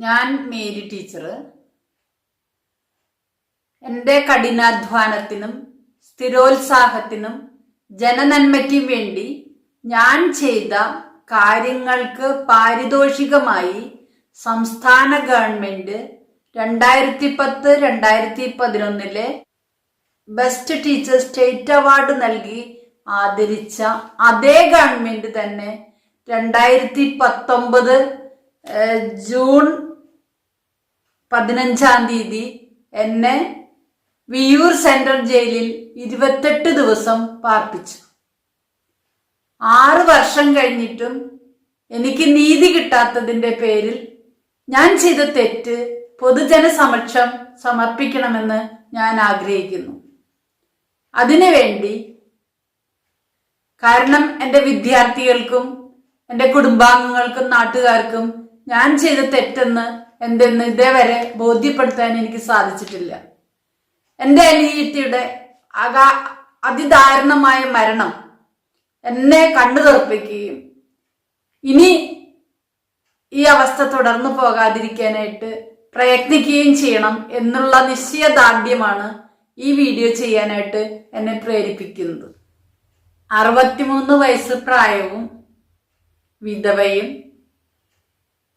ഞാൻ Mary teacher. എന്റെ കഠിനാധ്വാനത്തിനും സ്ഥിരോത്സാഹത്തിനും ജനനന്മയ്ക്കും വേണ്ടി ഞാൻ ചെയ്ത കാര്യങ്ങൾക്ക് പാരിതോഷികമായി സംസ്ഥാന ഗവൺമെന്റ് രണ്ടായിരത്തി പത്ത് രണ്ടായിരത്തി പതിനൊന്നിലെ ബെസ്റ്റ് ടീച്ചർ സ്റ്റേറ്റ് അവാർഡ് നൽകി ആദരിച്ച അതേ ഗവൺമെന്റ് തന്നെ രണ്ടായിരത്തി പത്തൊമ്പത് ജൂൺ പതിനഞ്ചാം തീയതി എന്നെ വിയൂർ സെൻട്രൽ ജയിലിൽ ഇരുപത്തെട്ട് ദിവസം പാർപ്പിച്ചു. ആറ് വർഷം കഴിഞ്ഞിട്ടും എനിക്ക് നീതി കിട്ടാത്തതിന്റെ പേരിൽ ഞാൻ ചെയ്ത തെറ്റ് പൊതുജന സമക്ഷം സമർപ്പിക്കണമെന്ന് ഞാൻ ആഗ്രഹിക്കുന്നു. അതിനുവേണ്ടി കാരണം എന്റെ വിദ്യാർത്ഥികൾക്കും എന്റെ കുടുംബാംഗങ്ങൾക്കും നാട്ടുകാർക്കും ഞാൻ ചെയ്ത തെറ്റെന്ന് എന്തെന്ന് ഇതേവരെ ബോധ്യപ്പെടുത്താൻ എനിക്ക് സാധിച്ചിട്ടില്ല. എന്റെ അനിയത്തിയുടെ അകാ അതിദാരുണമായ മരണം എന്നെ കണ്ണു തുറപ്പിക്കുകയും ഇനി ഈ അവസ്ഥ തുടർന്നു പോകാതിരിക്കാനായിട്ട് പ്രയത്നിക്കുകയും ചെയ്യണം എന്നുള്ള നിശ്ചയദാർഢ്യമാണ് ഈ വീഡിയോ ചെയ്യാനായിട്ട് എന്നെ പ്രേരിപ്പിക്കുന്നത്. അറുപത്തിമൂന്ന് വയസ്സ് പ്രായവും വിധവയും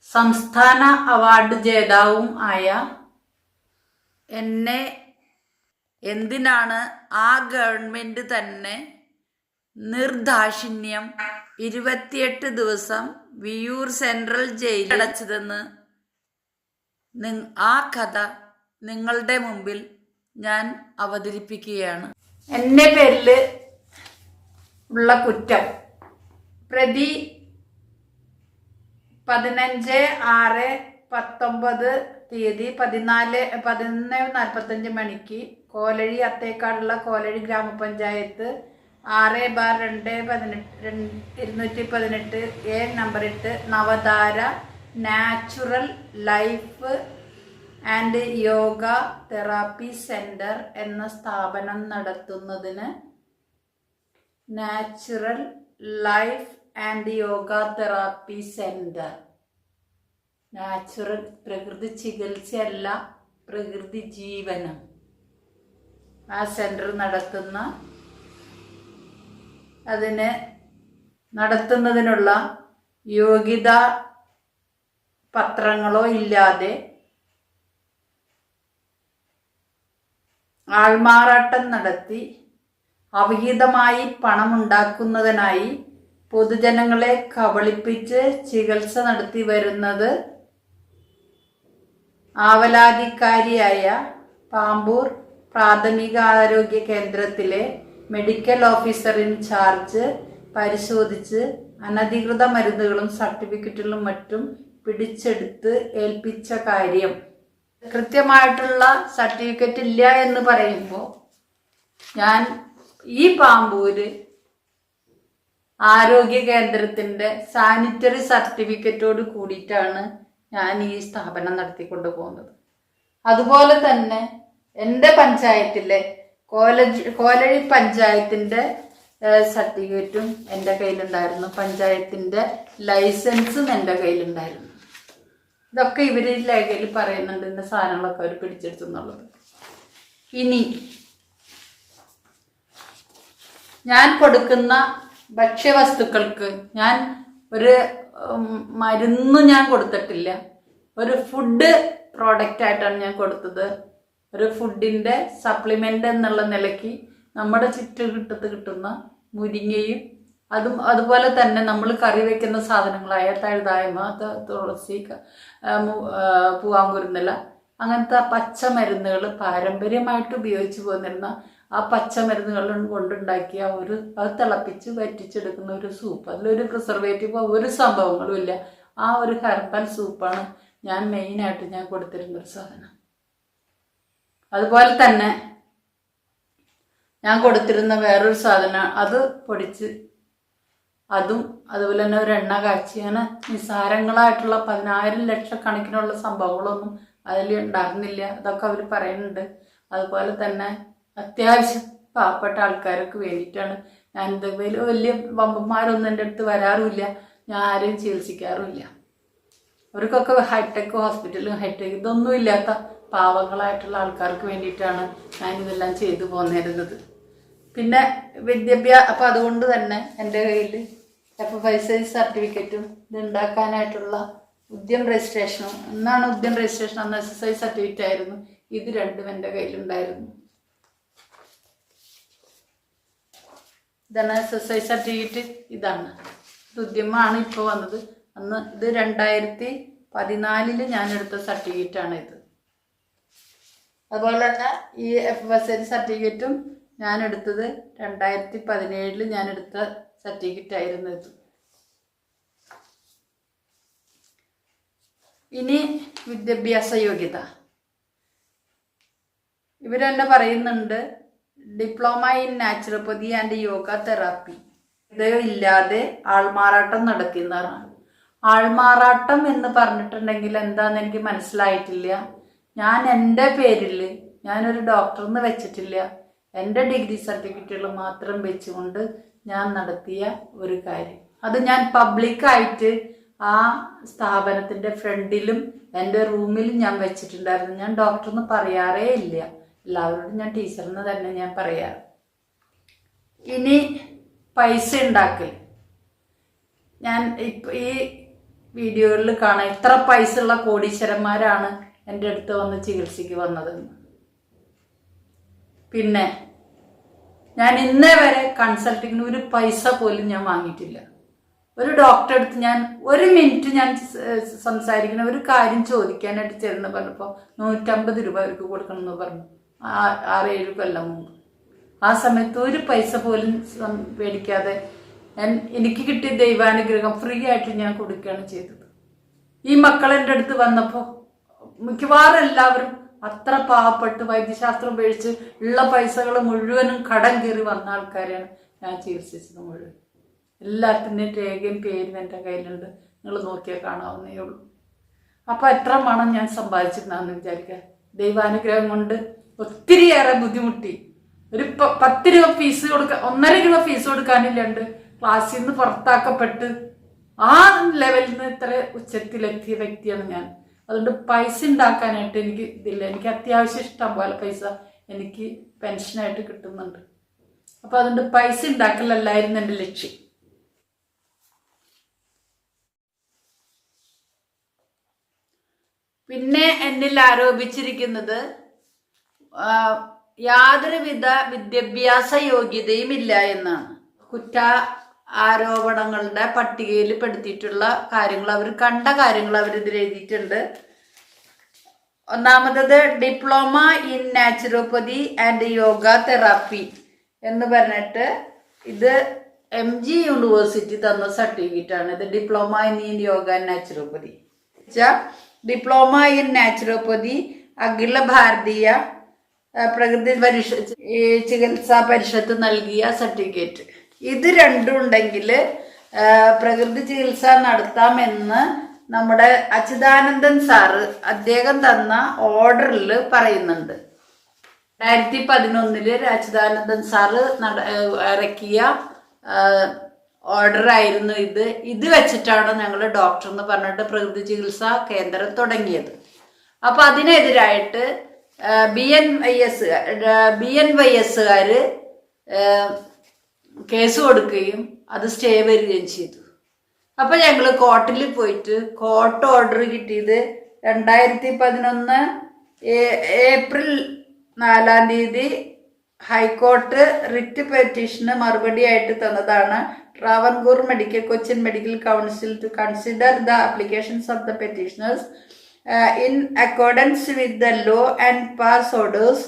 സംസ്ഥാന അവാർഡ് ജേതാവും ആയ എന്നെ എന്തിനാണ് ആ ഗവൺമെന്റ് തന്നെ നിർദാക്ഷിണ്യം ഇരുപത്തിയെട്ട് ദിവസം വിയൂർ സെൻട്രൽ ജയിലിൽ അടച്ചതെന്ന് ആ കഥ നിങ്ങളുടെ മുമ്പിൽ ഞാൻ അവതരിപ്പിക്കുകയാണ്. എന്റെ പേരിൽ ഉള്ള കുറ്റം. പ്രതി പതിനഞ്ച് ആറ് പത്തൊമ്പത് തീയതി പതിനാല് പതിനൊന്ന് നാൽപ്പത്തഞ്ച് മണിക്ക് കോലഴി അത്തേക്കാടുള്ള കോലഴി ഗ്രാമപഞ്ചായത്ത് ആറ് ബാർ രണ്ട് പതിനെട്ട് ഇരുന്നൂറ്റി പതിനെട്ട് A നമ്പറിട്ട് Navathara natural life and yoga therapy centre എന്ന സ്ഥാപനം നടത്തുന്നതിന് natural life and yoga therapy centre natural പ്രകൃതി ചികിത്സയല്ല പ്രകൃതി ജീവനം. ആ സെന്റർ നടത്തുന്ന അതിന് നടത്തുന്നതിനുള്ള യോഗ്യത പത്രങ്ങളോ ഇല്ലാതെ ആൾമാറാട്ടം നടത്തി അവിഹിതമായി പണമുണ്ടാക്കുന്നതിനായി പൊതുജനങ്ങളെ കബളിപ്പിച്ച് ചികിത്സ നടത്തി വരുന്നത് ആവലാതിക്കാരിയായ പാമ്പൂർ പ്രാഥമിക ആരോഗ്യ കേന്ദ്രത്തിലെ മെഡിക്കൽ ഓഫീസർ ഇൻ ചാർജ് പരിശോധിച്ച് അനധികൃത മരുന്നുകളും സർട്ടിഫിക്കറ്റുകളും മറ്റും പിടിച്ചെടുത്ത് ഏൽപ്പിച്ച കാര്യം. കൃത്യമായിട്ടുള്ള സർട്ടിഫിക്കറ്റ് ഇല്ല എന്ന് പറയുമ്പോൾ ഞാൻ ഈ പാമ്പൂര് ആരോഗ്യ കേന്ദ്രത്തിന്റെ സാനിറ്ററി സർട്ടിഫിക്കറ്റോട് കൂടിയിട്ടാണ് ഞാൻ ഈ സ്ഥാപനം നടത്തിക്കൊണ്ട് പോകുന്നത് അതുപോലെ തന്നെ എന്റെ പഞ്ചായത്തിലെ കോലജ് കോലഴി പഞ്ചായത്തിന്റെ സർട്ടിഫിക്കറ്റും എന്റെ കയ്യിലുണ്ടായിരുന്നു. പഞ്ചായത്തിന്റെ ലൈസൻസും എന്റെ കയ്യിലുണ്ടായിരുന്നു. ഇതൊക്കെ ഇവർ ലേഖയിൽ പറയുന്നുണ്ട് ഇന്ന സാധനങ്ങളൊക്കെ അവർ പിടിച്ചെടുത്തു എന്നുള്ളത്. ഇനി ഞാൻ കൊടുക്കുന്ന ഭക്ഷ്യവസ്തുക്കൾക്ക് ഞാൻ ഒരു മരുന്ന് ഞാൻ കൊടുത്തിട്ടില്ല. ഒരു ഫുഡ് പ്രോഡക്റ്റ് ആയിട്ടാണ് ഞാൻ കൊടുത്തത്. ഒരു ഫുഡിന്റെ സപ്ലിമെന്റ് എന്നുള്ള നിലയ്ക്ക് നമ്മുടെ ചുറ്റുകിട്ടത്ത് കിട്ടുന്ന മുരിങ്ങയും അതും അതുപോലെ തന്നെ നമ്മൾ കറി വെക്കുന്ന സാധനങ്ങളായ തഴുതായ്മ തുളസി പൂവാങ്കുരുന്നില അങ്ങനത്തെ പച്ചമരുന്നുകൾ പാരമ്പര്യമായിട്ട് ഉപയോഗിച്ച് പോന്നിരുന്ന ആ പച്ചമരുന്നുകൾ കൊണ്ടുണ്ടാക്കിയ ഒരു അത് തിളപ്പിച്ച് വറ്റിച്ചെടുക്കുന്ന ഒരു സൂപ്പ് അതിലൊരു പ്രിസർവേറ്റീവോ ഒരു സംഭവങ്ങളും ഇല്ല. ആ ഒരു ഹെർബൽ സൂപ്പാണ് ഞാൻ മെയിനായിട്ട് ഞാൻ കൊടുത്തിരുന്ന ഒരു സാധനം. അതുപോലെ തന്നെ ഞാൻ കൊടുത്തിരുന്ന വേറൊരു സാധനം അത് പൊടിച്ച് അതും അതുപോലെ തന്നെ ഒരു എണ്ണ കാച്ചി. അങ്ങനെ നിസ്സാരങ്ങളായിട്ടുള്ള പതിനായിരം ലക്ഷക്കണക്കിനുള്ള സംഭവങ്ങളൊന്നും അതിൽ ഉണ്ടായിരുന്നില്ല. അതൊക്കെ അവർ പറയുന്നുണ്ട്. അതുപോലെ തന്നെ അത്യാവശ്യം പാവപ്പെട്ട ആൾക്കാരൊക്കെ വേണ്ടിയിട്ടാണ് ഞാൻ എന്തെങ്കിലും വലിയ വമ്പന്മാരൊന്നും എന്റെ അടുത്ത് വരാറുമില്ല. ഞാൻ ആരെയും ചികിത്സിക്കാറുമില്ല. അവർക്കൊക്കെ ഹൈടെക് ഹോസ്പിറ്റലും ഹൈടെക് ഇതൊന്നും ഇല്ലാത്ത പാവങ്ങളായിട്ടുള്ള ആൾക്കാർക്ക് വേണ്ടിയിട്ടാണ് ഞാൻ ഇതെല്ലാം ചെയ്തു പോന്നിരുന്നത്. പിന്നെ വിദ്യാഭ്യാസ അപ്പം അതുകൊണ്ട് തന്നെ എന്റെ കയ്യിൽ എഫ് സൈസ് സർട്ടിഫിക്കറ്റും ഇത് ഉണ്ടാക്കാനായിട്ടുള്ള ഉദ്യം രജിസ്ട്രേഷനും എന്നാണ് ഉദ്യം രജിസ്ട്രേഷൻ അന്ന് എസ് എസ് ഐ സർട്ടിഫിക്കറ്റ് ആയിരുന്നു. ഇത് രണ്ടും എന്റെ കയ്യിലുണ്ടായിരുന്നു. ഇതാണ് എസ് എസ് ഐ സർട്ടിഫിക്കറ്റ് ഇതാണ്. ഇത് ഉദ്യമമാണ് ഇപ്പോൾ വന്നത്. അന്ന് ഇത് രണ്ടായിരത്തി പതിനാലിൽ ഞാൻ എടുത്ത സർട്ടിഫിക്കറ്റ് ആണ് ഇത്. അതുപോലെ തന്നെ ഈ എഫ് എസ് ഐ സർട്ടിഫിക്കറ്റും ഞാൻ എടുത്തത് രണ്ടായിരത്തി പതിനേഴിൽ ഞാൻ എടുത്ത സർട്ടിഫിക്കറ്റ് ആയിരുന്നു ഇത്. ഇനി വിദ്യാഭ്യാസ യോഗ്യത. ഇവരെന്നെ പറയുന്നുണ്ട് diploma in naturopathy and yoga therapy. ഇത് ഇല്ലാതെ ആൾമാറാട്ടം നടക്കുന്നതാണ് ആൾമാറാട്ടം എന്ന് പറഞ്ഞിട്ടുണ്ടെങ്കിൽ എന്താന്ന് എനിക്ക് മനസ്സിലായിട്ടില്ല. ഞാൻ എന്റെ പേരിൽ ഞാനൊരു ഡോക്ടർന്ന് വെച്ചിട്ടില്ല. എന്റെ ഡിഗ്രി സർട്ടിഫിക്കറ്റുകൾ മാത്രം വെച്ചുകൊണ്ട് ഞാൻ നടത്തിയ ഒരു കാര്യം. അത് ഞാൻ പബ്ലിക്കായിട്ട് ആ സ്ഥാപനത്തിന്റെ ഫ്രണ്ടിലും എന്റെ റൂമിലും ഞാൻ വെച്ചിട്ടുണ്ടായിരുന്നു. ഞാൻ ഡോക്ടർന്ന് പറയാറേ ഇല്ല. എല്ലാവരോടും ഞാൻ ടീച്ചറിന് തന്നെ ഞാൻ പറയാറ് ഇനി പൈസ ഉണ്ടാക്കൽ ഞാൻ ഇപ്പം ഈ വീഡിയോകളിൽ കാണാം ഇത്ര പൈസ ഉള്ള കോടീശ്വരന്മാരാണ് എന്റെ അടുത്ത് വന്ന് ചികിത്സയ്ക്ക് വന്നതെന്ന് പിന്നെ ഞാൻ ഇന്നേ വരെ കൺസൾട്ടിങ്ങിന് ഒരു പൈസ പോലും ഞാൻ വാങ്ങിയിട്ടില്ല. ഒരു ഡോക്ടറെ അടുത്ത് ഞാൻ ഒരു മിനിറ്റ് ഞാൻ സംസാരിക്കണ ഒരു കാര്യം ചോദിക്കാനായിട്ട് ചേർന്ന് പറഞ്ഞപ്പോൾ നൂറ്റമ്പത് രൂപ അവർക്ക് കൊടുക്കണം എന്ന് പറഞ്ഞു. ആ- ആറ് ഏഴ് കൊല്ലം മുമ്പ്. ആ സമയത്ത് ഒരു പൈസ പോലും മേടിക്കാതെ ഞാൻ എനിക്ക് കിട്ടിയ ദൈവാനുഗ്രഹം ഫ്രീ ആയിട്ട് ഞാൻ കൊടുക്കുകയാണ് ചെയ്തത്. ഈ മക്കൾ എന്റെ അടുത്ത് വന്നപ്പോൾ മിക്കവാറും എല്ലാവരും അത്ര പാവപ്പെട്ട്. വൈദ്യശാസ്ത്രം ഉപയോഗിച്ച് ഉള്ള പൈസകൾ മുഴുവനും കടം കയറി വന്ന ആൾക്കാരെയാണ് ഞാൻ ചികിത്സിച്ചത് മുഴുവൻ. എല്ലാത്തിന്റെയും രേഖയും പേരും എന്റെ കയ്യിലുണ്ട്. നിങ്ങൾ നോക്കിയാൽ കാണാവുന്നേ ഉള്ളൂ. അപ്പോൾ എത്ര പണം ഞാൻ സമ്പാദിച്ചിരുന്നാന്ന് വിചാരിക്കുക. ദൈവാനുഗ്രഹം കൊണ്ട് ഒത്തിരിയേറെ ബുദ്ധിമുട്ടി. ഒരു പത്ത് രൂപ ഫീസ് കൊടുക്ക ഒന്നര രൂപ ഫീസ് കൊടുക്കാനില്ലാണ്ട് ക്ലാസ്സിൽ നിന്ന് പുറത്താക്കപ്പെട്ട് ആ ലെവലിൽ നിന്ന് ഇത്ര ഉച്ചത്തിലെത്തിയ വ്യക്തിയാണ് ഞാൻ. അതുകൊണ്ട് പൈസ ഉണ്ടാക്കാനായിട്ട് എനിക്ക് ഇതില്ല. എനിക്ക് അത്യാവശ്യം ഇഷ്ടം പോലെ പൈസ എനിക്ക് പെൻഷനായിട്ട് കിട്ടുന്നുണ്ട്. അപ്പോൾ അതുകൊണ്ട് പൈസ ഉണ്ടാക്കലല്ലായിരുന്നു എന്റെ ലക്ഷ്യം. പിന്നെ എന്നിൽ ആരോപിച്ചിരിക്കുന്നത് യാതൊരുവിധ വിദ്യാഭ്യാസ യോഗ്യതയും ഇല്ല എന്നാണ്. കുറ്റ ആരോപണങ്ങളുടെ പട്ടികയിൽ പെടുത്തിയിട്ടുള്ള കാര്യങ്ങൾ അവർ കണ്ട കാര്യങ്ങൾ അവർ ഇതിൽ എഴുതിയിട്ടുണ്ട്. ഒന്നാമത്തത് diploma in naturopathy and yoga therapy എന്ന് പറഞ്ഞിട്ട് ഇത് എം ജി യൂണിവേഴ്സിറ്റി തന്ന സർട്ടിഫിക്കറ്റ് ആണ് ഇത് diploma in yoga and naturopathy. Diploma in naturopathy Akhila Bharatiya Prakriti Parishad ചികിത്സാ പരിഷത്ത് നൽകിയ സർട്ടിഫിക്കറ്റ്. ഇത് രണ്ടും ഉണ്ടെങ്കിൽ പ്രകൃതി ചികിത്സ നടത്താമെന്ന് നമ്മുടെ അച്യുതാനന്ദൻ സാറ് അദ്ദേഹം തന്ന ഓർഡറിൽ പറയുന്നുണ്ട്. രണ്ടായിരത്തി പതിനൊന്നിൽ അച്യുതാനന്ദൻ സാറ് നട ഇറക്കിയ ഓർഡറായിരുന്നു ഇത്. ഇത് വെച്ചിട്ടാണ് ഞങ്ങൾ ഡോക്ടർ എന്ന് പറഞ്ഞിട്ട് പ്രകൃതി ചികിത്സാ കേന്ദ്രം തുടങ്ങിയത്. അപ്പോൾ അതിനെതിരായിട്ട് B N Y S B N Y എസ്സുകാർ case കൊടുക്കുകയും അത് സ്റ്റേ വരികയും ചെയ്തു. അപ്പൊ ഞങ്ങൾ കോർട്ടിൽ പോയിട്ട് കോർട്ട് ഓർഡർ കിട്ടിയത് രണ്ടായിരത്തി പതിനൊന്ന് ഏപ്രിൽ നാലാം തീയതി ഹൈക്കോർട്ട് റിറ്റ് പെറ്റീഷന് മറുപടിയായിട്ട് തന്നതാണ്. Travancore medical Cochin medical council to consider the applications of the petitioners in accordance with the law and pass orders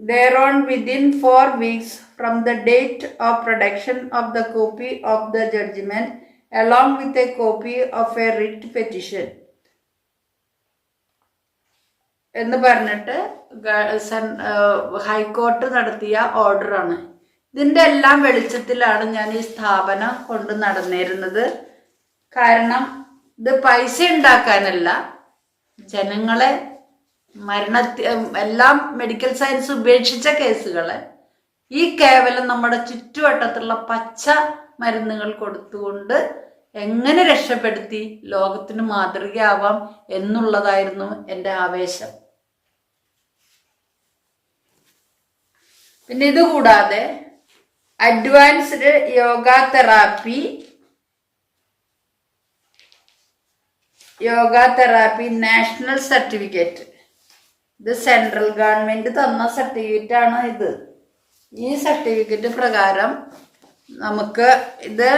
thereon within four weeks from the date of production of the copy of the judgment along with a copy of a writ petition എന്ന് പറഞ്ഞിട്ട് high court നടത്തിയ ഓർഡറാണ് ഇതിന്റെ എല്ലാം വെളിച്ചത്തിലാണ് ഞാൻ ഈ സ്ഥാപനം കൊണ്ട് നടന്നിരുന്നത് കാരണം ഇത് പൈസ ഉണ്ടാക്കാനല്ല. ജനങ്ങളെ മരണത്തി എല്ലാം മെഡിക്കൽ സയൻസ് ഉപേക്ഷിച്ച കേസുകളെ ഈ കേവലം നമ്മുടെ ചുറ്റുവട്ടത്തുള്ള പച്ച മരുന്നുകൾ കൊടുത്തുകൊണ്ട് എങ്ങനെ രക്ഷപ്പെടുത്തി ലോകത്തിന് മാതൃകയാവാം എന്നുള്ളതായിരുന്നു എന്റെ ആവേശം. പിന്നെ ഇതുകൂടാതെ advanced yoga therapy yoga therapy national certificate. ഇത് സെൻട്രൽ ഗവൺമെന്റ് തന്ന സർട്ടിഫിക്കറ്റ് ആണ് ഇത്. ഈ സർട്ടിഫിക്കറ്റ് പ്രകാരം നമുക്ക് ഇത്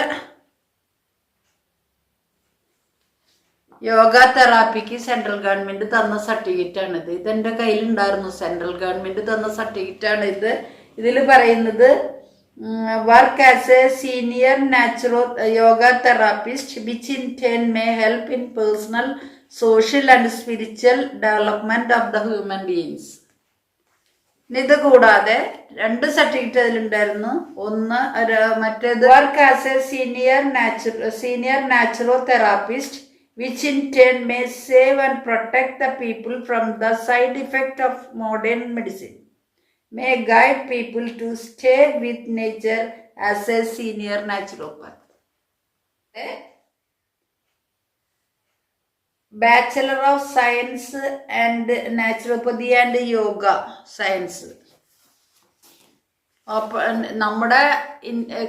യോഗ തെറാപ്പിക്ക് സെൻട്രൽ ഗവൺമെന്റ് തന്ന സർട്ടിഫിക്കറ്റ് ആണ് ഇത്. ഇതെന്റെ കയ്യിലുണ്ടായിരുന്നു. സെൻട്രൽ ഗവൺമെന്റ് തന്ന സർട്ടിഫിക്കറ്റ് ആണ് ഇത്. ഇതിൽ പറയുന്നത് work as a senior naturo yoga therapist which in turn may help in personal social and spiritual development of the human beings. ഇത് കൂടാതെ രണ്ട് സർട്ടിഫിക്കറ്റ് അതിലുണ്ടായിരുന്നു ഒന്ന് ഒരു മറ്റേത് work as a senior natural senior naturo therapist which in turn may save and protect the people from the side effect of modern medicine may guide people to stay with nature as a senior naturopath bachelor of science and naturopathy and yoga science നമ്മുടെ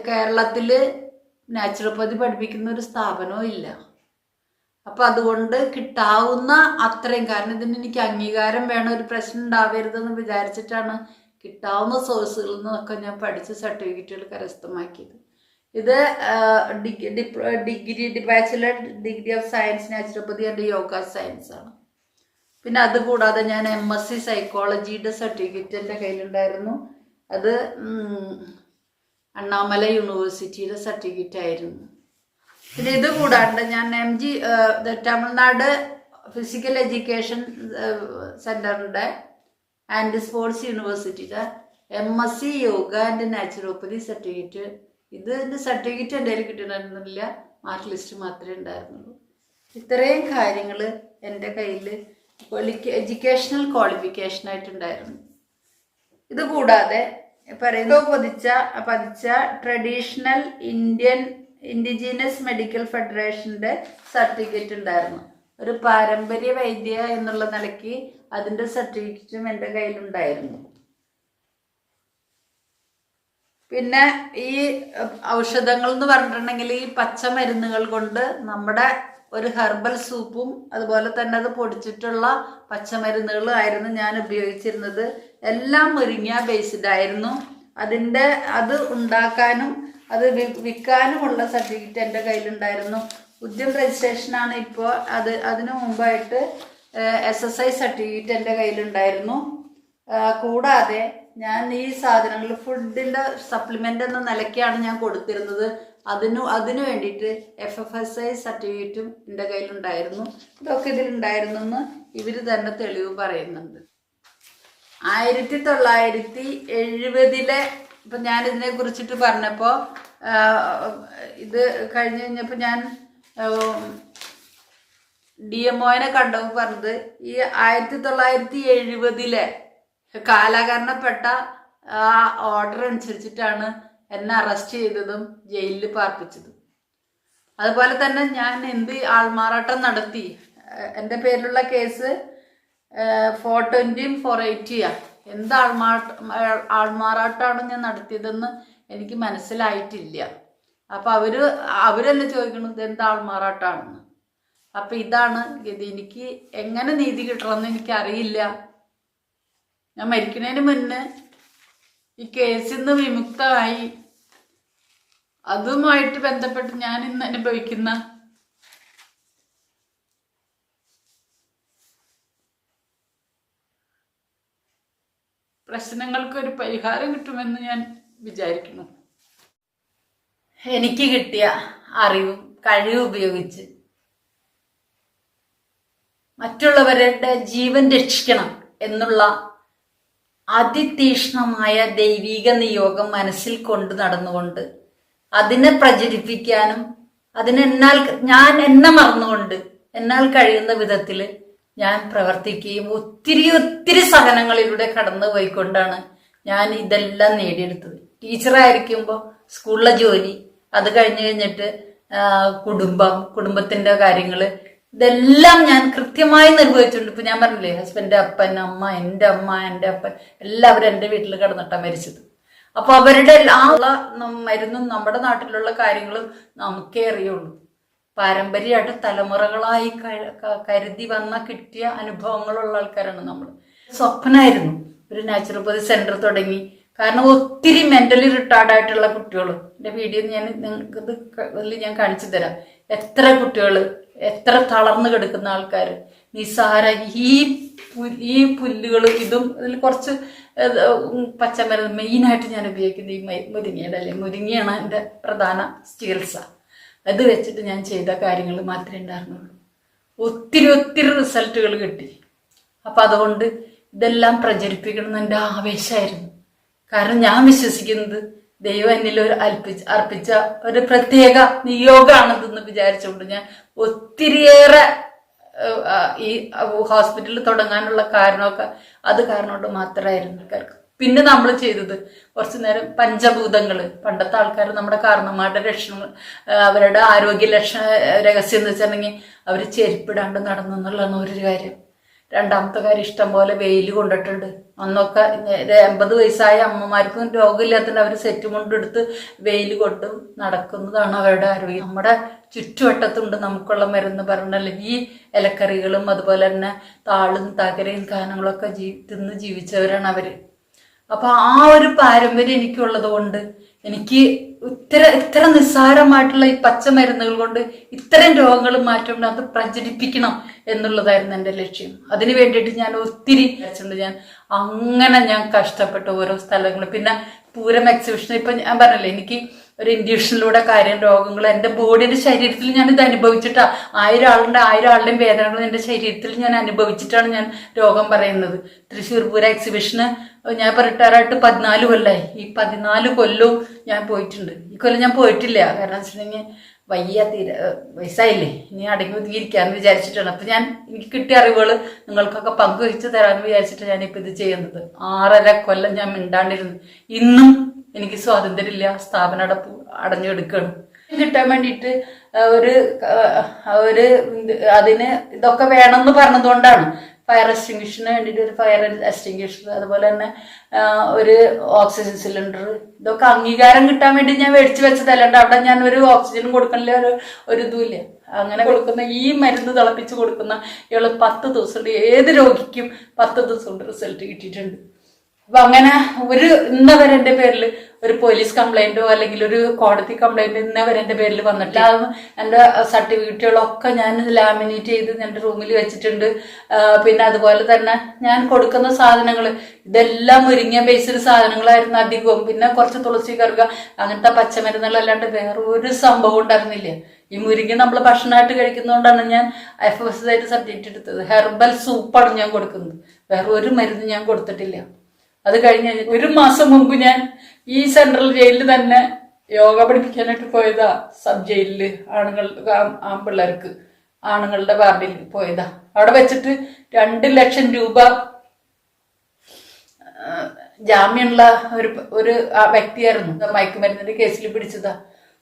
കേരളത്തിൽ naturopathy പഠിപ്പിക്കുന്ന ഒരു സ്ഥാപനവും ഇല്ല. അപ്പം അതുകൊണ്ട് കിട്ടാവുന്ന അത്രയും. കാരണം ഇതിന് എനിക്ക് അംഗീകാരം വേണം ഒരു പ്രശ്നം ഉണ്ടാവരുതെന്ന് വിചാരിച്ചിട്ടാണ് കിട്ടാവുന്ന സോഴ്സുകളിൽ നിന്നൊക്കെ ഞാൻ പഠിച്ച് സർട്ടിഫിക്കറ്റുകൾ കരസ്ഥമാക്കിയത്. ഇത് degree bachelor degree of science naturopathy and yoga science ആണ്. പിന്നെ അതുകൂടാതെ ഞാൻ എം എസ് സി സൈക്കോളജിയുടെ സർട്ടിഫിക്കറ്റ് എന്റെ കയ്യിലുണ്ടായിരുന്നു. അത് അണ്ണാമല യൂണിവേഴ്സിറ്റിയുടെ സർട്ടിഫിക്കറ്റ് ആയിരുന്നു. പിന്നെ ഇത് കൂടാണ്ട് ഞാൻ M G Tamil Nadu physical education സെന്ററിന്റെ ആൻഡ് സ്പോർട്സ് യൂണിവേഴ്സിറ്റിയുടെ M S C yoga and naturopathy certificate ഇതിന്റെ സർട്ടിഫിക്കറ്റ് എന്റെ കയ്യിൽ കിട്ടണമെന്നില്ല മാർക്ക് ലിസ്റ്റ് മാത്രമേ ഉണ്ടായിരുന്നുള്ളൂ. ഇത്രയും കാര്യങ്ങൾ എന്റെ കയ്യിൽ എഡ്യൂക്കേഷണൽ ക്വാളിഫിക്കേഷൻ ആയിട്ടുണ്ടായിരുന്നു. ഇത് കൂടാതെ പറയുന്നത് പതിച്ച പതിച്ച ട്രഡീഷണൽ ഇന്ത്യൻ ഇൻഡിജീനസ് മെഡിക്കൽ ഫെഡറേഷന്റെ സർട്ടിഫിക്കറ്റ് ഉണ്ടായിരുന്നു. ഒരു പാരമ്പര്യ വൈദ്യ എന്നുള്ള നിലയ്ക്ക് അതിന്റെ സർട്ടിഫിക്കറ്റും എന്റെ കയ്യിലുണ്ടായിരുന്നു. പിന്നെ ഈ ഔഷധങ്ങൾ എന്ന് പറഞ്ഞിട്ടുണ്ടെങ്കിൽ ഈ പച്ച മരുന്നുകൾ കൊണ്ട് നമ്മുടെ ഒരു ഹെർബൽ സൂപ്പും അതുപോലെ തന്നെ അത് പൊടിച്ചിട്ടുള്ള പച്ചമരുന്നുകളും ആയിരുന്നു ഞാൻ ഉപയോഗിച്ചിരുന്നത്. എല്ലാം മുരിങ്ങ ബേസ്ഡ് ആയിരുന്നു. അതിന്റെ അത് ഉണ്ടാക്കാനും അത് വിൽക്കാനുമുള്ള സർട്ടിഫിക്കറ്റ് എന്റെ കയ്യിലുണ്ടായിരുന്നു. ഉദ്യം രജിസ്ട്രേഷനാണ് ഇപ്പോൾ അത് അതിനു മുമ്പായിട്ട് എസ് എസ് ഐ സർട്ടിഫിക്കറ്റ് എന്റെ കയ്യിലുണ്ടായിരുന്നു. കൂടാതെ ഞാൻ ഈ സാധനങ്ങൾ ഫുഡിന്റെ സപ്ലിമെന്റ് എന്ന നിലയ്ക്കാണ് ഞാൻ കൊടുത്തിരുന്നത്. അതിനു അതിനു വേണ്ടിയിട്ട് എഫ് എഫ് എസ് ഐ സർട്ടിഫിക്കറ്റും എന്റെ കയ്യിലുണ്ടായിരുന്നു. ഇതൊക്കെ ഇതിലുണ്ടായിരുന്നു എന്ന് ഇവർ തന്നെ തെളിവ് പറയുന്നുണ്ട്. ആയിരത്തി തൊള്ളായിരത്തി എഴുപതിലെ ഇപ്പം ഞാൻ ഇതിനെ കുറിച്ചിട്ട് പറഞ്ഞപ്പോൾ ഇത് കഴിഞ്ഞ് കഴിഞ്ഞപ്പോൾ ഞാൻ ഡി എം ഒനെ കണ്ടപ്പോൾ പറഞ്ഞത് ഈ ആയിരത്തി തൊള്ളായിരത്തി എഴുപതിലെ കാലഹരണപ്പെട്ട ആ ഓർഡർ അനുസരിച്ചിട്ടാണ് എന്നെ അറസ്റ്റ് ചെയ്തതും ജയിലിൽ പാർപ്പിച്ചതും. അതുപോലെ തന്നെ ഞാൻ എന്ത് ആൾമാറാട്ടം നടത്തി? എന്റെ പേരിലുള്ള കേസ് ഫോർ ട്വന്റിയും ഫോർ എയ്റ്റിയാ എന്ത് ആൾമാ ആൾമാറാട്ടമാണ് ഞാൻ നടത്തിയതെന്ന് എനിക്ക് മനസ്സിലായിട്ടില്ല. അപ്പോൾ അവർ അവരെന്നെ ചോദിക്കണത് എന്ത് ആൾമാറാട്ടാണെന്ന്? അപ്പം ഇതാണ് ഗതി. എനിക്ക് എങ്ങനെ നീതി കിട്ടണമെന്ന് എനിക്കറിയില്ല. ഞാൻ മരിക്കുന്നതിന് മുന്നേ ഈ കേസിൽ നിന്ന് വിമുക്തമായി അതുമായിട്ട് ബന്ധപ്പെട്ട് ഞാൻ ഇന്ന് അനുഭവിക്കുന്ന പ്രശ്നങ്ങൾക്ക് ഒരു പരിഹാരം കിട്ടുമെന്ന് ഞാൻ വിചാരിക്കുന്നു. എനിക്ക് കിട്ടിയ അറിവും കഴിവ് ഉപയോഗിച്ച് മറ്റുള്ളവരുടെ ജീവൻ രക്ഷിക്കണം എന്നുള്ള അതിതീക്ഷ്ണമായ ദൈവീക നിയോഗം മനസ്സിൽ കൊണ്ട് നടന്നുകൊണ്ട് അതിനെ പ്രചരിപ്പിക്കാനും അതിനെന്നാൽ ഞാൻ എന്നെ മറന്നുകൊണ്ട് എന്നാൽ കഴിയുന്ന വിധത്തിൽ ഞാൻ പ്രവർത്തിക്കുകയും ഒത്തിരി ഒത്തിരി സഹനങ്ങളിലൂടെ കടന്നു പോയിക്കൊണ്ടാണ് ഞാൻ ഇതെല്ലാം നേടിയെടുത്തത്. ടീച്ചറായിരിക്കുമ്പോൾ സ്കൂളിലെ ജോലി അത് കഴിഞ്ഞ് കഴിഞ്ഞിട്ട് കുടുംബം കുടുംബത്തിന്റെ കാര്യങ്ങൾ ഇതെല്ലാം ഞാൻ കൃത്യമായി നിർവഹിച്ചിട്ടുണ്ട്. ഇപ്പൊ ഞാൻ പറഞ്ഞില്ലേ ഹസ്ബൻഡ് അപ്പൻ അമ്മ എന്റെ അമ്മ എന്റെ അപ്പൻ എല്ലാവരും എന്റെ വീട്ടിൽ കിടന്നിട്ടാണ് മരിച്ചത്. അപ്പൊ അവരുടെ എല്ലാ മരുന്നും നമ്മുടെ നാട്ടിലുള്ള കാര്യങ്ങളും നമുക്കേ അറിയുള്ളൂ. പാരമ്പര്യമായിട്ട് തലമുറകളായി കരുതി വന്ന കിട്ടിയ അനുഭവങ്ങളുള്ള ആൾക്കാരാണ് നമ്മൾ സ്വപ്നമായിരുന്നു ഒരു നാച്ചുറോപ്പതി സെന്റർ തുടങ്ങി. കാരണം ഒത്തിരി മെന്റലി റിട്ടയർഡ് ആയിട്ടുള്ള കുട്ടികൾ എന്റെ വീഡിയോ ഞാൻ നിങ്ങൾക്ക് ഇത് ഇതിൽ ഞാൻ കാണിച്ചു തരാം. എത്ര കുട്ടികൾ എത്ര തളർന്നു കിടക്കുന്ന ആൾക്കാർ നിസ്സാര ഈ ഈ പുല്ലുകൾ ഇതും ഇതിൽ കുറച്ച് പച്ചമരുന്ന് മെയിനായിട്ട് ഞാൻ ഉപയോഗിക്കുന്നത് ഈ മുരിങ്ങയുടെ അല്ലേ? മുരിങ്ങയാണ് എന്റെ പ്രധാന ചികിത്സ. അത് വെച്ചിട്ട് ഞാൻ ചെയ്ത കാര്യങ്ങൾ മാത്രമേ ഉണ്ടായിരുന്നുള്ളൂ. ഒത്തിരി ഒത്തിരി റിസൾട്ടുകൾ കിട്ടി. അപ്പം അതുകൊണ്ട് ഇതെല്ലാം പ്രചരിപ്പിക്കണം എന്നെന്റെ ആവേശമായിരുന്നു. കാരണം ഞാൻ വിശ്വസിക്കുന്നത് ദൈവം എന്നിൽ ഒരു അൽപ്പിച്ച് അർപ്പിച്ച ഒരു പ്രത്യേക നിയോഗമാണിതെന്ന് വിചാരിച്ചുകൊണ്ട് ഞാൻ ഒത്തിരിയേറെ ഈ ഹോസ്പിറ്റലിൽ തുടങ്ങാനുള്ള കാരണമൊക്കെ അത് കാരണം കൊണ്ട് മാത്രമായിരുന്നു പിന്നെ നമ്മൾ ചെയ്തത് കുറച്ചു നേരം പഞ്ചഭൂതങ്ങൾ പണ്ടത്തെ ആൾക്കാർ നമ്മുടെ കാരണന്മാരുടെ ലക്ഷണങ്ങൾ അവരുടെ ആരോഗ്യ ലക്ഷണ രഹസ്യം എന്ന് വെച്ചിട്ടുണ്ടെങ്കിൽ അവർ ചെരുപ്പിടാണ്ട് നടന്നു എന്നുള്ളതാണ് ഒരു കാര്യം. രണ്ടാമത്തെ കാര്യം ഇഷ്ടം പോലെ വെയിൽ കൊണ്ടിട്ടുണ്ട്. അന്നൊക്കെ എൺപത് വയസ്സായ അമ്മമാർക്കും രോഗമില്ലാത്തതിന് അവർ സെറ്റ് കൊണ്ടെടുത്ത് വെയിൽ കൊണ്ടും നടക്കുന്നതാണ് അവരുടെ ആരോഗ്യം. നമ്മുടെ ചുറ്റുവട്ടത്തുണ്ട് നമുക്കുള്ള മരുന്ന് പറഞ്ഞാൽ ഈ ഇലക്കറികളും അതുപോലെ തന്നെ താളും തകരയും കാനങ്ങളൊക്കെ ജീ തിന്ന് ജീവിച്ചവരാണ് അവർ അപ്പൊ ആ ഒരു പാരമ്പര്യം എനിക്കുള്ളത് കൊണ്ട് എനിക്ക് ഇത്ര ഇത്ര നിസ്സാരമായിട്ടുള്ള ഈ പച്ചമരുന്നുകൾ കൊണ്ട് ഇത്തരം രോഗങ്ങൾ മാറ്റം അത് പ്രചരിപ്പിക്കണം എന്നുള്ളതായിരുന്നു എന്റെ ലക്ഷ്യം. അതിന് വേണ്ടിയിട്ട് ഞാൻ ഒത്തിരി വെച്ചിട്ടുണ്ട് ഞാൻ അങ്ങനെ ഞാൻ കഷ്ടപ്പെട്ട ഓരോ സ്ഥലങ്ങളും. പിന്നെ പൂരം എക്സിബിഷൻ ഇപ്പം ഞാൻ പറഞ്ഞല്ലേ എനിക്ക് ഒരു ഇൻഡ്യൂഷനിലൂടെ കാര്യം രോഗങ്ങൾ എന്റെ ബോഡിയുടെ ശരീരത്തിൽ ഞാൻ ഇത് അനുഭവിച്ചിട്ടാ. ആയിരം ആളുടെ വേദനകൾ എന്റെ ശരീരത്തിൽ ഞാൻ അനുഭവിച്ചിട്ടാണ് ഞാൻ രോഗം പറയുന്നത്. തൃശ്ശൂർ പൂര എക്സിബിഷന് ഞാൻ റിട്ടയറായിട്ട് പതിനാല് കൊല്ലമായി ഈ പതിനാല് കൊല്ലവും ഞാൻ പോയിട്ടുണ്ട്. ഈ കൊല്ലം ഞാൻ പോയിട്ടില്ല. കാരണം വെച്ചിട്ടുണ്ടെങ്കിൽ വയ്യ തീരെ വയസ്സായില്ലേ. ഇനി അടങ്ങി ഒതുങ്ങിയിരിക്കാന്ന് വിചാരിച്ചിട്ടാണ്. അപ്പം ഞാൻ എനിക്ക് കിട്ടിയ അറിവുകൾ നിങ്ങൾക്കൊക്കെ പങ്കുവെച്ച് തരാമെന്ന് വിചാരിച്ചിട്ട് ഞാനിപ്പോൾ ഇത് ചെയ്യുന്നത്. ആറര കൊല്ലം ഞാൻ മിണ്ടാണ്ടിരുന്നു ഇന്നും എനിക്ക് സ്വാതന്ത്ര്യമില്ല സ്ഥാപനം അടപ്പ് അടഞ്ഞെടുക്കണം കിട്ടാൻ വേണ്ടിയിട്ട് ഒരു ഒരു അതിന് ഇതൊക്കെ വേണമെന്ന് പറഞ്ഞതുകൊണ്ടാണ്. ഫയർ എക്സ്റ്റിങ്ഷന് വേണ്ടിയിട്ട് ഒരു ഫയർ എക്സ്റ്റിങ്ഷർ അതുപോലെ തന്നെ ഒരു ഓക്സിജൻ സിലിണ്ടർ ഇതൊക്കെ അംഗീകാരം കിട്ടാൻ വേണ്ടി ഞാൻ മേടിച്ചു വെച്ചതല്ലാണ്ട് അവിടെ ഞാൻ ഒരു ഓക്സിജൻ കൊടുക്കണില്ല ഒരു ഒരു ഇതുമില്ല അങ്ങനെ കൊടുക്കുന്ന ഈ മരുന്ന് തിളപ്പിച്ച് കൊടുക്കുന്ന ഇയാൾ പത്ത് ദിവസം ഏത് രോഗിക്കും പത്ത് ദിവസം കൊണ്ട് റിസൾട്ട് കിട്ടിയിട്ടുണ്ട്. അപ്പൊ അങ്ങനെ ഒരു ഇന്നവരെ എന്റെ പേരിൽ ഒരു പോലീസ് കംപ്ലൈന്റോ അല്ലെങ്കിൽ ഒരു കോടതി കംപ്ലൈന്റോ ഇന്നവരെ എന്റെ പേരിൽ വന്നിട്ടില്ല. എന്റെ സർട്ടിഫിക്കറ്റുകളൊക്കെ ഞാൻ ലാമിനേറ്റ് ചെയ്ത് എന്റെ റൂമിൽ വെച്ചിട്ടുണ്ട്. പിന്നെ അതുപോലെ തന്നെ ഞാൻ കൊടുക്കുന്ന സാധനങ്ങൾ ഇതെല്ലാം മുരിങ്ങ ബേസ്ഡ് സാധനങ്ങളായിരുന്നു അധികവും. പിന്നെ കുറച്ച് തുളസി കറുക അങ്ങനത്തെ പച്ചമരുന്നുകളല്ലാണ്ട് വേറെ ഒരു സംഭവം ഉണ്ടായിരുന്നില്ല. ഈ മുരിങ്ങ നമ്മൾ ഭക്ഷണമായിട്ട് കഴിക്കുന്നതുകൊണ്ടാണ് ഞാൻ എഫ് എസ് ആയിട്ട് സബ്ജക്റ്റ് എടുത്തത്. ഹെർബൽ സൂപ്പാണ് ഞാൻ കൊടുക്കുന്നത്. വേറെ ഒരു മരുന്ന് ഞാൻ കൊടുത്തിട്ടില്ല. അത് കഴിഞ്ഞ് ഒരു മാസം മുമ്പ് ഞാൻ ഈ സെൻട്രൽ ജയിലിൽ തന്നെ യോഗ പഠിപ്പിക്കാനായിട്ട് പോയതാ. സബ് ജയിലിൽ ആണുങ്ങൾ ആ- ആൺപിള്ളേർക്ക് ആണുങ്ങളുടെ വാർഡിൽ പോയതാ. അവിടെ വെച്ചിട്ട് രണ്ട് ലക്ഷം രൂപ ജാമ്യമുള്ള ഒരു ഒരു വ്യക്തിയായിരുന്നു. മയക്കുമരുന്നിന്റെ കേസിൽ പിടിച്ചതാ.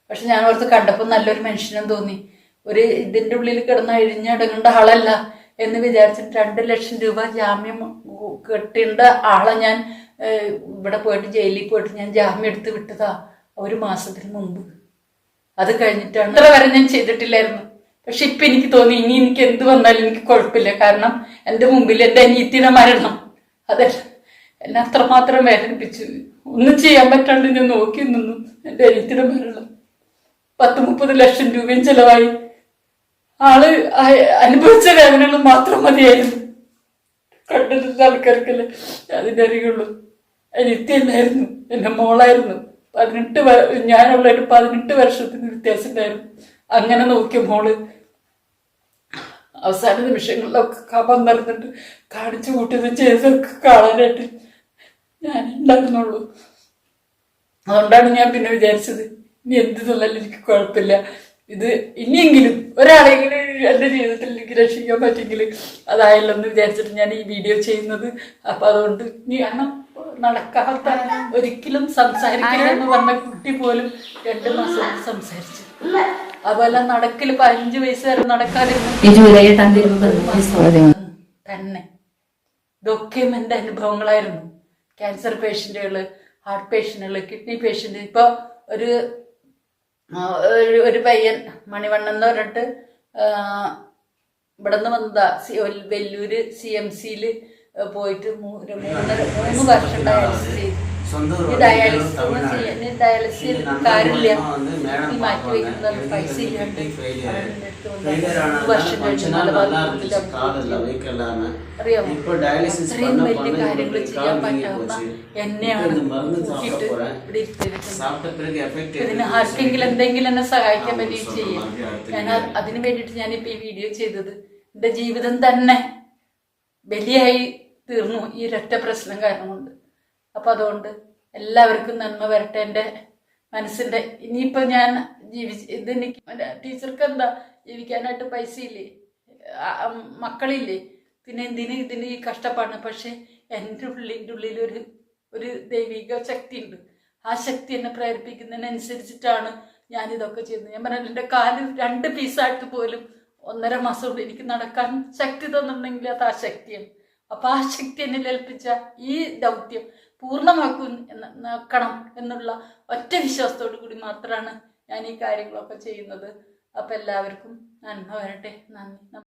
പക്ഷെ ഞാൻ ഓർത്ത് കണ്ടപ്പോൾ നല്ലൊരു മനുഷ്യനും തോന്നി. ഒരു ഇതിന്റെ ഉള്ളിൽ കിടന്ന് അഴിഞ്ഞടങ്ങേണ്ട ആളല്ല. എന്ന് വിചാരിച്ചിട്ട് രണ്ട് ലക്ഷം രൂപ ജാമ്യം കെട്ടേണ്ട ആളെ ഞാൻ ഇവിടെ പോയിട്ട് ജയിലിൽ പോയിട്ട് ഞാൻ ജാമ്യം എടുത്ത് വിട്ടതാ ഒരു മാസത്തിന് മുമ്പ്. അത് കഴിഞ്ഞിട്ടാണ് ഇത്ര വരെ ഞാൻ ചെയ്തിട്ടില്ലായിരുന്നു. പക്ഷെ ഇപ്പൊ എനിക്ക് തോന്നി ഇനി എനിക്ക് എന്ത് വന്നാലും എനിക്ക് കുഴപ്പമില്ല. കാരണം എന്റെ മുമ്പിൽ എന്റെ അനിയത്തിയുടെ മരണം അതല്ല എന്നെ അത്രമാത്രം വേദനിപ്പിച്ചു. ഒന്നും ചെയ്യാൻ പറ്റാണ്ട് ഞാൻ നോക്കി നിന്നു എന്റെ അനിയത്തിയുടെ മരണം പത്ത് മുപ്പത് ലക്ഷം രൂപയും ചെലവായി. ആൾ അനുഭവിച്ച വേദനകൾ മാത്രം മതിയായിരുന്നു. കണ്ടിട്ട് ആൾക്കാർക്കല്ലേ അതിന്റെ അറിയുള്ളൂ നിത്യന്നായിരുന്നു എന്റെ മോളായിരുന്നു. പതിനെട്ട് ഞാനുള്ളൊരു പതിനെട്ട് വർഷത്തിന് വ്യത്യാസം ഉണ്ടായിരുന്നു അങ്ങനെ നോക്കിയ മോൾ അവസാന നിമിഷങ്ങളിലൊക്കെ കാപ്പം നടന്നിട്ട് കാണിച്ചു കൂട്ടിയത് ചെയ്തൊക്കെ കാണാനായിട്ട് ഞാൻ ഉണ്ടായിരുന്നുള്ളൂ. അതുകൊണ്ടാണ് ഞാൻ പിന്നെ വിചാരിച്ചത് ഇനി എന്ത് തന്നാലും എനിക്ക് കുഴപ്പമില്ല. ഇത് ഇനിയെങ്കിലും ഒരാളെങ്കിലും എന്റെ ജീവിതത്തിൽ എനിക്ക് രക്ഷിക്കാൻ പറ്റിയെങ്കിൽ അതായല്ലോ എന്ന് വിചാരിച്ചിട്ട് ഞാൻ ഈ വീഡിയോ ചെയ്യുന്നത്. അപ്പൊ അതുകൊണ്ട് ഇനി അണ്ണം നടക്കാത്ത ഒരിക്കലും സംസാരിക്കില്ല എന്ന് പറഞ്ഞ കുട്ടി പോലും രണ്ട് മാസം സംസാരിച്ചു. അതുപോലെ നടക്കൽ പതിനഞ്ച് വയസ്സ് വരെ നടക്കാതിരുന്നു. തന്നെ. ഇതൊക്കെ എന്റെ അനുഭവങ്ങളായിരുന്നു ക്യാൻസർ പേഷ്യന്റുകൾ ഹാർട്ട് പേഷ്യന്റുകൾ കിഡ്നി പേഷ്യന്റ് ഇപ്പോൾ ഒരു ഒരു ഒരു പയ്യൻ മണിവണ്ണൻ എന്ന് പറഞ്ഞിട്ട് ഇവിടെ നിന്ന് വന്നതാ. വെല്ലൂര് സി എം സിയിൽ പോയിട്ട് മൂന്ന് മൂന്ന് വർഷം ഉണ്ടായിരുന്നു ആർക്കെങ്കിലും എന്തെങ്കിലും എന്നെ സഹായിക്കാൻ പറ്റി ചെയ്യാം. ഞാൻ ഇപ്പൊ അതിന് വേണ്ടിയിട്ട് ഞാനിപ്പോ ഈ വീഡിയോ ചെയ്തത് എന്റെ ജീവിതം തന്നെ ബലിയായി തീർന്നു ഈ ഒരൊറ്റ പ്രശ്നം കാരണം കൊണ്ട്. അപ്പൊ അതുകൊണ്ട് എല്ലാവർക്കും നന്മ വരട്ടെ എന്റെ മനസ്സിന്റെ. ഇനിയിപ്പോ ഞാൻ ജീവിച്ച് ഇതെനിക്ക് ടീച്ചർക്ക് എന്താ ജീവിക്കാനായിട്ട് പൈസ ഇല്ലേ? മക്കളില്ലേ? പിന്നെ എന്തിന് ഇതിന് ഈ കഷ്ടപ്പാട് പക്ഷെ എന്റെ ഉള്ളിന്റെ ഉള്ളിൽ ഒരു ഒരു ദൈവിക ശക്തി ഉണ്ട്. ആ ശക്തി എന്നെ പ്രേരിപ്പിക്കുന്നതിനനുസരിച്ചിട്ടാണ് ഞാൻ ഇതൊക്കെ ചെയ്യുന്നത്. ഞാൻ പറഞ്ഞ എന്റെ കാൽ രണ്ട് പീസായിട്ട് പോലും ഒന്നര മാസം കൊണ്ട് എനിക്ക് നടക്കാൻ ശക്തി തന്നിട്ടുണ്ടെങ്കിൽ അത് ആ ശക്തിയാണ്. അപ്പൊ ആ ശക്തി എന്നിൽ ഏൽപ്പിച്ച ഈ ദൗത്യം പൂർണമാക്കും നോക്കണം എന്നുള്ള ഒറ്റ വിശ്വാസത്തോടു കൂടി മാത്രമാണ് ഞാൻ ഈ കാര്യങ്ങളൊക്കെ ചെയ്യുന്നത്. അപ്പം എല്ലാവർക്കും നന്മ വരട്ടെ. നന്ദി.